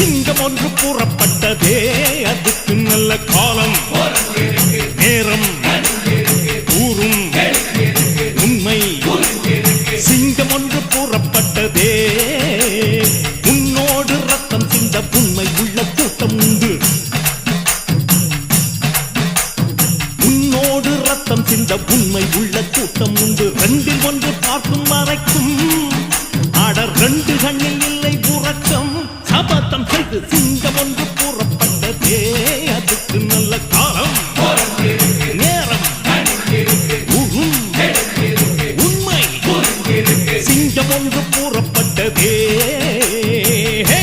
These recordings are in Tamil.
சிங்கம் ஒன்று கூறப்பட்டதே அதுக்கு நல்ல காலம். நேரம். கூறும் உண்மை. சிங்கம் ஒன்று கூறப்பட்டதே உன்னோடு ரத்தம் சிந்த உண்மை உள்ள கூட்டம் உண்டு. உன்னோடு ரத்தம் சிந்த உண்மை உள்ள கூட்டம் உண்டு. ரெண்டில் ஒன்று பார்க்கும் மறைக்கும் ஆட ரெண்டு கண்ணில் செய்து சிங்கம் ஒன்று கூறப்பட்டதே அதுக்கு நல்ல காலம். நேரம். உண்மை. சிங்கம் ஒன்று கூறப்பட்டதே ஹே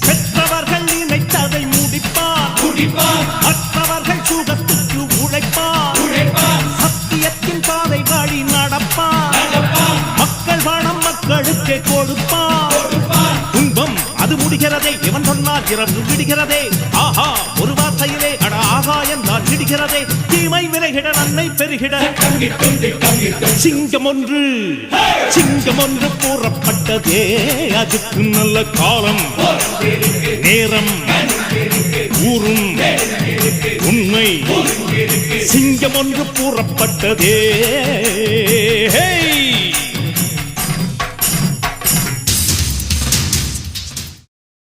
பெற்றவர்கள் நினைத்ததை முடிப்பார். மற்றவர்கள் சுகத்துக்கு உழைப்பார். கொடுப்பான் துன்பம் அது முடிகிறதே. இவன் சொன்னால் இரவு விடுகிறதே. ஆஹா ஒரு வார்த்தையிலே அட ஆகாயம் தான் விடுகிறதே தீமை விலகிட நன்மை பெருகிட. சிங்கம் ஒன்று சிங்கம் ஒன்று கூறப்பட்டதே. அதுக்கு நல்ல காலம் நேரம் ஊரும் உண்மை. சிங்கம் ஒன்று கூறப்பட்டதே. ஹே